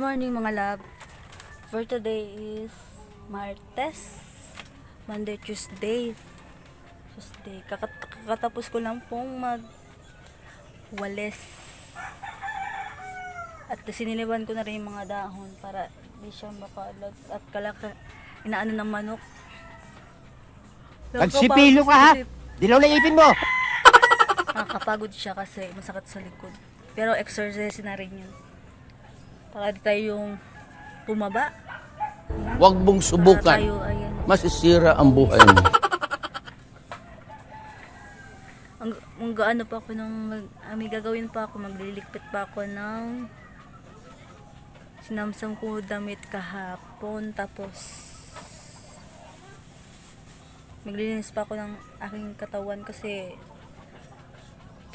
morning mga love. For today is Martes. Monday, Tuesday. Tuesday. Kakat- kakatapos ko lang pong mag walis. At siniliban ko na rin yung mga dahon para di siya makalat at kalaka inaano ng manok. Nagsipilo ka ha? Dilaw na ipin mo! Nakakapagod siya kasi masakit sa likod. Pero exercise na rin yun. Para di tayo yung bumaba. Huwag mong subukan. tayo, ayan. Masisira ang buhay mo. Ang, ang gaano pa ako ng, mag, ah, may gagawin pa ako, magliligpit pa ako ng sinamsam ko damit kahapon. Tapos, maglilinis pa ako ng aking katawan kasi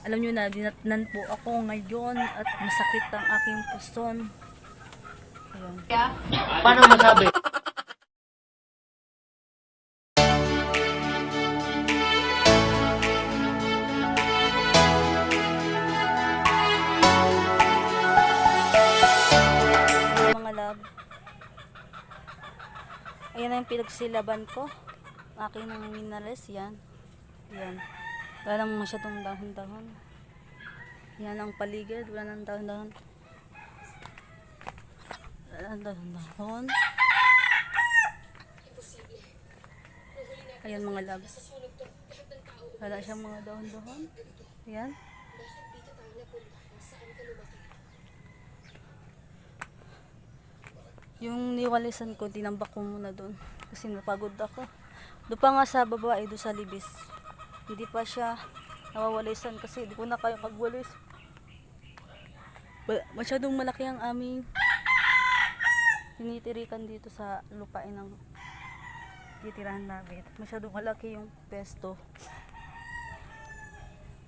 alam nyo na, dinatnan po ako ngayon at masakit ang aking puson. Ayun. Paano masabi? mga love. Ayan na yung pinagsilaban ko. Akin ng minerals, yan. Yan. Wala nang masyadong dahon-dahon. Yan ang paligid, wala nang dahon-dahon. Wala nang dahon-dahon. Ayan mga love. Wala siyang mga dahon-dahon. Ayan. Yung niwalisan ko, tinambak ko muna doon. Kasi napagod ako. Doon pa nga sa baba, eh, doon sa libis. Hindi pa siya nawawalisan kasi hindi ko na kaya magwalis. Masyadong malaki ang aming tinitirikan dito sa lupain ng titirahan namin. Masyadong malaki yung pesto.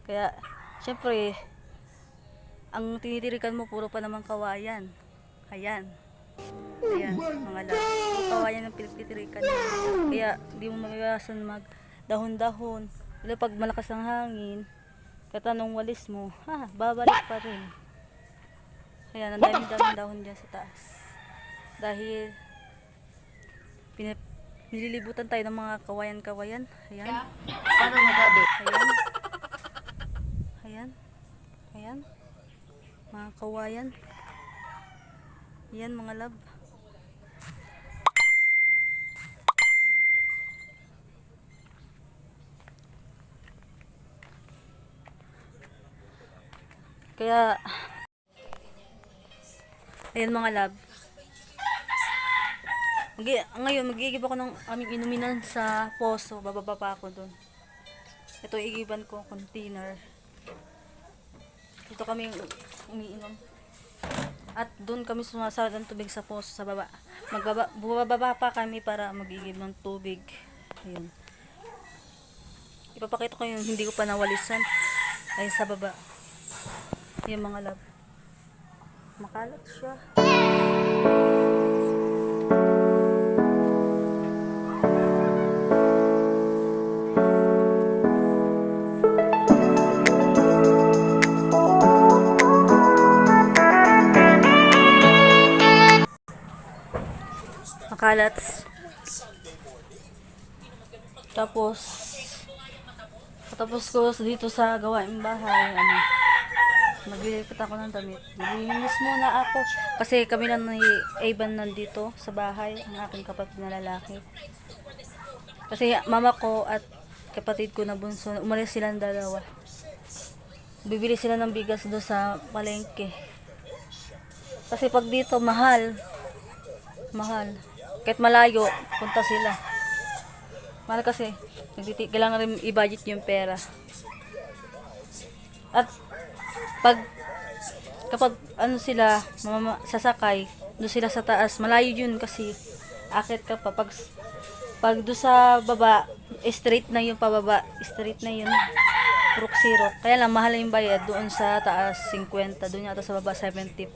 Kaya, syempre, ang tinitirikan mo puro pa naman kawayan. Ayan. Ayan, mga love. Puro kawayan ang pinagtitirikan. Kaya, di mo maiwasan mag dahon-dahon. Lalo pag malakas ang hangin, katanong walis mo, ha, babalik pa rin. Kaya, ang dami-dami dahon dyan sa taas. Dahil, pinip, nililibutan tayo ng mga kawayan-kawayan. Ayan. Paano masabi? Ayan. Ayan. Ayan. Mga kawayan. Ayan mga love. Kaya Ayan mga love. Mag ngayon, magigib ako ng aming inuminan sa poso. Bababa pa ako doon. Ito igiban ko container. Dito kami umiinom. At doon kami sumasarad ng tubig sa poso sa baba. Magbaba, bubaba pa kami para magigib ng tubig. Ayun. Ipapakita ko yung hindi ko pa nawalisan. Ay sa baba. Yung mga love. Makalat siya. Makalat. Tapos, tapos ko dito sa gawain bahay, ano, maglilipat ako ng damit. Maglilinis muna ako. Kasi kami lang ni Evan nandito sa bahay, ang aking kapatid na lalaki. Kasi mama ko at kapatid ko na bunso, umalis silang dalawa. Bibili sila ng bigas do sa palengke. Kasi pag dito, mahal. Mahal. Kahit malayo, punta sila. Mahal kasi, kailangan rin i-budget yung pera. At pag kapag ano sila mamama, sasakay doon sila sa taas malayo yun kasi akit ka pa. Pag pag doon sa baba straight na yung pababa straight na yun. Rook zero. Kaya lang mahal yung bayad doon sa taas 50 doon yata sa baba 75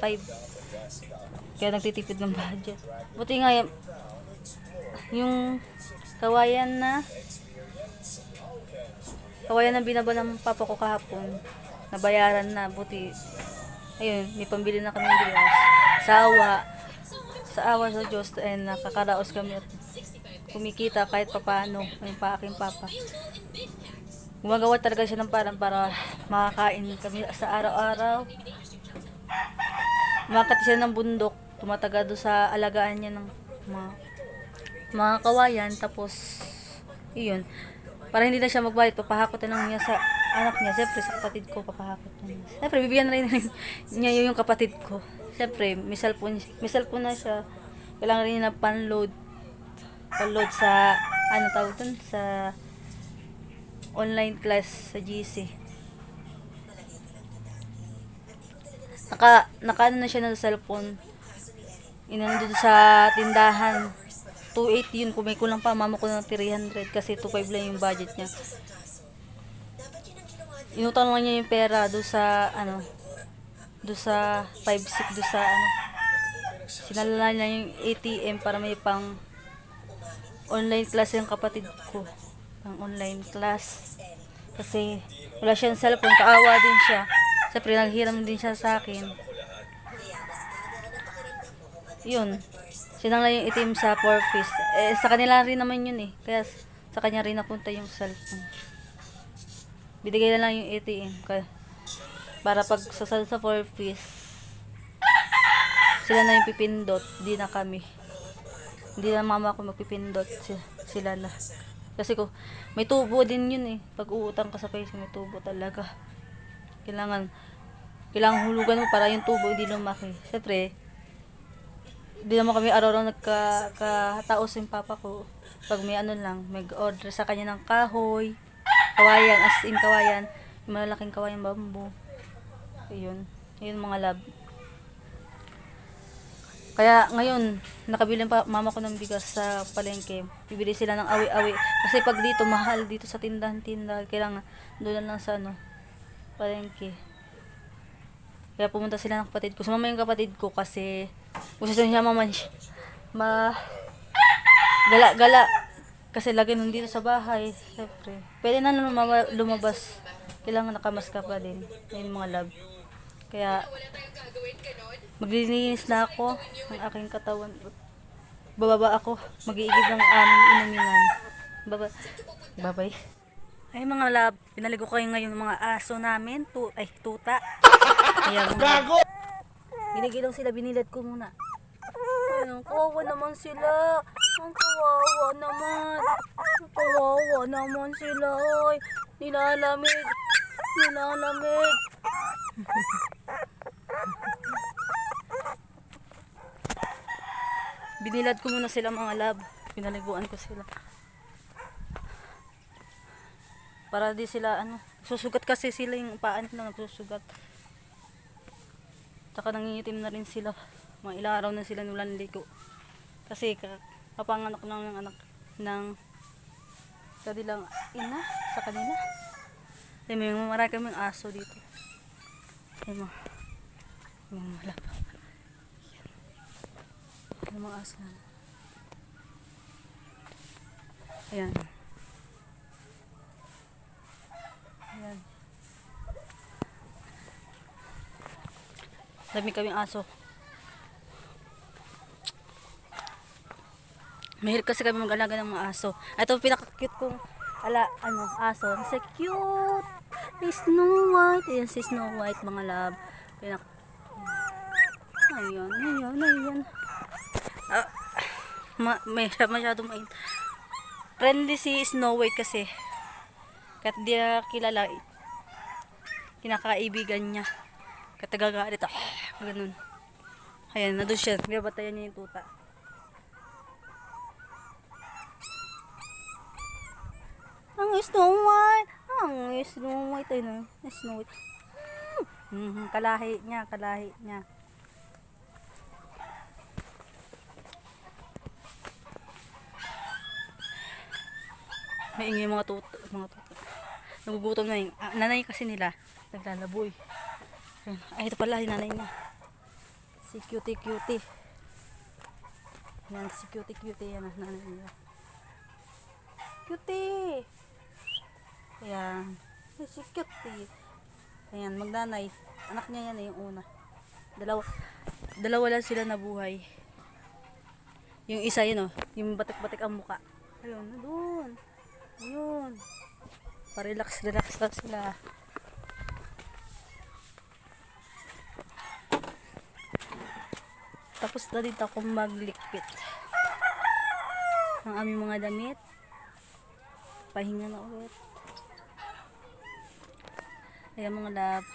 kaya nagtitipid ng budget. Buti nga yung, yung kawayan na kawayan na binaba ng papa ko kahapon nabayaran na buti ayun may pambili na kami bigas sa awa, sa awa sa Diyos, and nakakaraos kami at kumikita kahit papaano, yung pa aking papa. Gumagawa talaga siya ng parang para makakain kami sa araw-araw. Umakat siya ng bundok, tumataga doon sa alagaan niya ng mga, mga kawayan, tapos, iyon, para hindi na siya magbayad, papahakot na lang niya sa anak niya. Siyempre, sa kapatid ko, papahakot na niya. Siyempre, bibigyan na rin niya yung kapatid ko. Siyempre, may cellphone, cellphone na siya. Kailangan rin niya na panload. Panload sa, ano tawag dun, sa online class sa GC. Naka, naka ano na siya ng cellphone. Inano doon sa tindahan. 280 yun. Kung may kulang pa, mama ko ng 300 kasi 25 lang yung budget niya. Inutang lang niya yung pera doon sa, ano, doon sa 5-6, doon sa, ano, sinalala niya yung ATM para may pang online class yung kapatid ko. Pang online class. Kasi wala siyang cellphone, kaawa din siya. Siyempre, naghiram din siya sa akin. Yun. Lang yung itim sa four piece. Eh, sa kanila rin naman yun eh. Kaya sa kanya rin napunta yung cellphone. Binigay na lang yung ATM. Kaya, para pag sasal sa four piece, sila na yung pipindot, di na kami. Hindi na mama ko magpipindot, si- sila na. Kasi ko, may tubo din yun eh. Pag uutang ka sa peso, may tubo talaga. Kailangan, kailangan hulugan mo para yung tubo hindi lumaki. Siyempre, hindi naman kami araw-araw nagka-taos yung papa ko. Pag may ano lang, may order sa kanya ng kahoy, kawayan, as in kawayan, yung malalaking kawayan bamboo. Ayun. Ayun mga lab. Kaya ngayon, nakabili pa mama ko ng bigas sa palengke. Bibili sila ng awi-awi. Kasi pag dito, mahal dito sa tindahan-tindahan. Kailangan doon lang sa ano, palengke. Kaya pumunta sila ng kapatid ko. Sumama yung kapatid ko kasi gusto niya maman siya. Ma gala-gala. Kasi lagi nandito sa bahay. Siyempre. Pwede na lumabas. Kailangan nakamas ka pa din. Ayun mga love. Kaya maglilinis na ako ng aking katawan. Bababa ako. Mag-iigib ng aming inuminan. Baba. Bye-bye. Ay mga lab, pinaligo ko kayo ngayon ng mga aso namin. Tu ay, tuta. Ayan, Gago! Ginigilaw sila, binilad ko muna. Ayun, kawawa naman sila. Ang kawawa naman. Ang kawawa naman sila. Ay, nilalamig. Nilalamig. Binilad ko muna sila mga lab. Pinaliguan ko sila. Para di sila ano, susugat kasi sila yung paan nila nagsusugat. Tsaka nangingitim na rin sila. Mga ilang na sila nulan ligo. Kasi kapanganak lang ng anak ng kanilang ina sa kanila. Ay, may marami kaming aso dito. Ay, mga, mga lapa. Ay, mga aso na. Ayan. Ayan. Dami kaming aso. Mahirap kasi kami mag-alaga ng mga aso. Ito ang pinaka-cute kong ala, ano, aso. Kasi cute! May Snow White. Ayan si Snow White, mga love. Pinak Ayan, ayan, ayan. Ah, ma may masyadong main. Friendly si Snow White kasi. Kahit di na kilala, kinakaibigan niya. Katagagalit, ah, ganun. Ayan, nandun siya. Binabatayan niya yung tuta. Ang Snow White! Ang Snow White, ay na. Snow White. Hmm, kalahi niya, kalahi niya. May ingay mga tuto, mga tuto. Nagugutom na yung, ah, nanay kasi nila, naglalaboy. Ayun. Ay, ito pala, yung nanay niya. Si cutie cutie. Yan, si cutie cutie yan, nanay niya. Cutie! Ayan. Ay, si cutie. Ayan, magnanay. Anak niya yan eh, yung una. Dalawa. dalawa lang sila nabuhay. Yung isa yun oh, yung batik-batik ang muka. Ayun, doon. Ayun. Pa-relax, relax lang sila. Tapos na din ako maglikpit ng aming mga damit. Pahinga na ulit. Ayan mga love.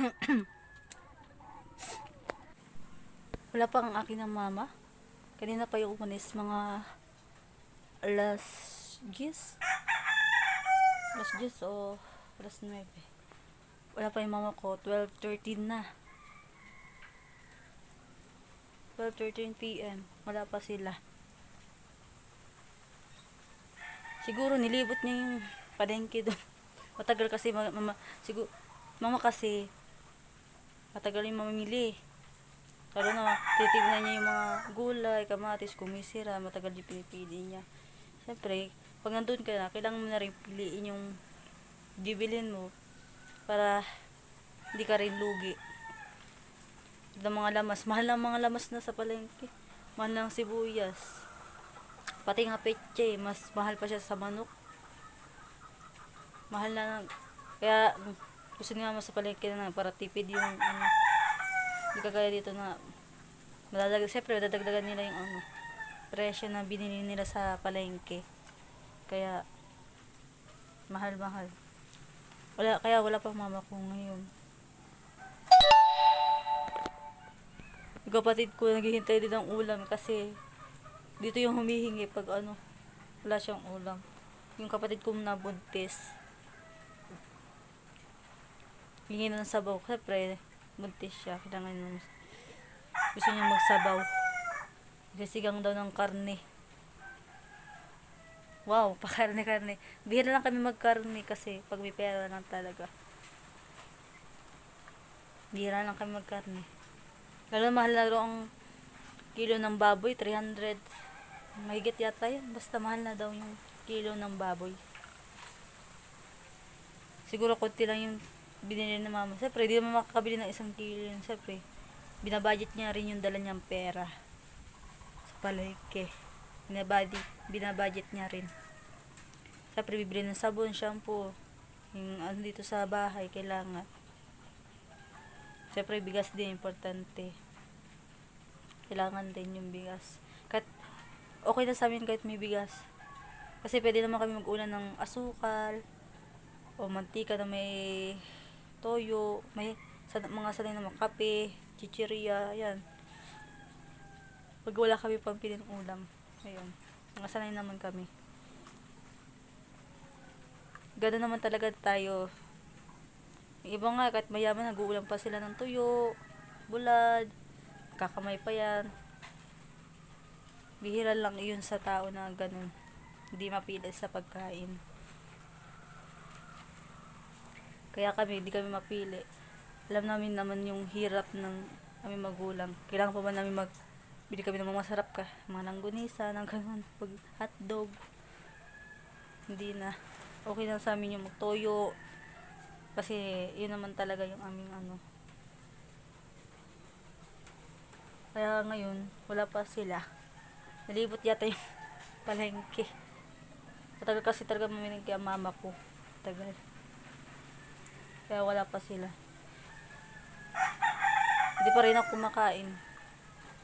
Wala pa ang akin ng mama. Kanina pa yung umanis mga alas 10. Alas 10 o alas 9. Wala pa yung mama ko. 12.13 na. 12.13 p.m. Wala pa sila. Siguro nilibot niya yung palengke doon. Matagal kasi ma- mama, siguro, mama kasi matagal yung mamimili. Lalo na titignan niya yung mga gulay, kamatis, kumisira, matagal yung pinipili niya. Siyempre, pag nandun ka na, kailangan mo na rin piliin yung bibilin mo para hindi ka rin lugi. Ng mga lamas, mahal ng mga lamas na sa palengke. Mahal ng sibuyas. Pati nga peche, mas mahal pa siya sa manok. Mahal na ng, kaya gusto nga mas sa palengke na para tipid yung ano, hindi kagaya dito na madadagdag, siyempre madadagdagan nila yung ano, presyo na binili nila sa palengke. Kaya mahal-mahal. Wala, kaya wala pa mama ko ngayon. Yung kapatid ko naghihintay din ng ulam kasi dito yung humihingi pag ano, wala siyang ulam. Yung kapatid ko na buntis. Hingi ng sabaw. Siyempre, buntis siya. Kailangan nung gusto niya magsabaw. Sisigang daw ng karne. Wow, pakarne-karne. Bihira lang kami magkarne kasi pag may pera lang talaga. Bihira lang kami magkarne. Lalo mahal na ang kilo ng baboy, 300. Mahigit yata yun. Basta mahal na daw yung kilo ng baboy. Siguro konti lang yung binili ng mama. Siyempre, di naman makakabili ng isang kilo yun. Siyempre, binabudget niya rin yung dala niyang pera sa palengke. Binabudget, binabudget niya rin. Siyempre, bibili ng sabon, shampoo. Yung ano dito sa bahay, kailangan. Siyempre, bigas din, importante. Kailangan din yung bigas. Kahit, okay na sa amin kahit may bigas. Kasi pwede naman kami mag-ulan ng asukal, o mantika na may toyo, may sa, mga sanay na mga kape, chichirya, yan. Pag wala kami pambili ng ulam, ayun. Mga sanay naman kami. Gano'n naman talaga tayo. Yung iba nga, kahit mayaman, nag-uulam pa sila ng tuyo, bulad, kakamay pa yan. Bihira lang yun sa tao na ganun. Hindi mapili sa pagkain. Kaya kami, hindi kami mapili. Alam namin naman yung hirap ng kami magulang. Kailangan pa ba namin mag bili kami ng mga masarap ka, mga langgunisa, ng ganun, pag hotdog. Hindi na. Okay na sa amin yung magtoyo. Kasi yun naman talaga yung aming ano. Kaya ngayon, wala pa sila. Nalibot yata yung palengke. Matagal kasi talaga maminig kay mama ko. Tagal. Kaya wala pa sila. Hindi pa rin ako kumakain.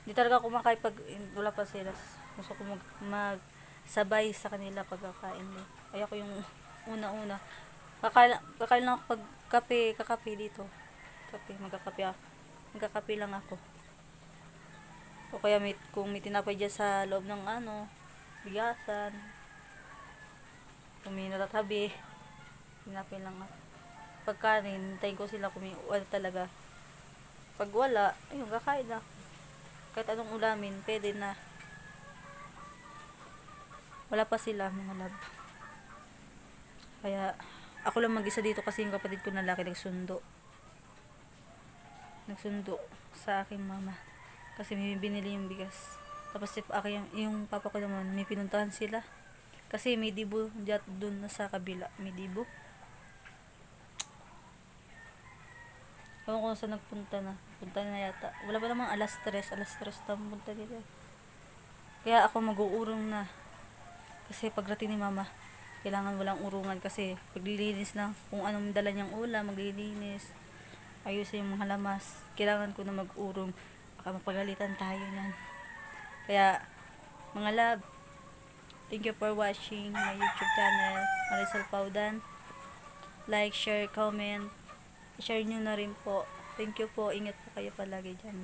Hindi talaga kumakain pag wala pa sila. Gusto ko mag, magsabay sa kanila pagkakain. Eh. Ayoko yung una-una. Kakain, kakain lang ako pag kape, kakape dito. Kape, magkakape ako. Magkakape lang ako. O kaya may, kung may tinapay dyan sa loob ng ano, bigasan. Kung may natatabi, tinapay lang ako. Pagkanin, hintayin ko sila kung wala talaga. Pag wala, ayun, kakain na ako. Kahit anong ulamin, pwede na. Wala pa sila, mga lab. Kaya, ako lang mag-isa dito kasi yung kapatid ko na laki nagsundo. Nagsundo sa aking mama. Kasi may binili yung bigas. Tapos si aking, yung papa ko naman, may pinuntahan sila. Kasi may dibo dyan doon na sa kabila. May dibo. Ewan ko saan nagpunta na. Punta na yata. Wala pa namang alas tres. Alas tres na punta nila. Kaya ako mag-uurong na. Kasi pagrating ni mama, kailangan walang urungan kasi paglilinis na kung anong dala niyang ulam, maglilinis. Ayusin yung mga lamas. Kailangan ko na mag-urong. Baka mapagalitan tayo niyan. Kaya, mga love, thank you for watching my YouTube channel, Marisol Paudan. Like, share, comment share nyo na rin po. Thank you po. Ingat po kayo palagi dyan.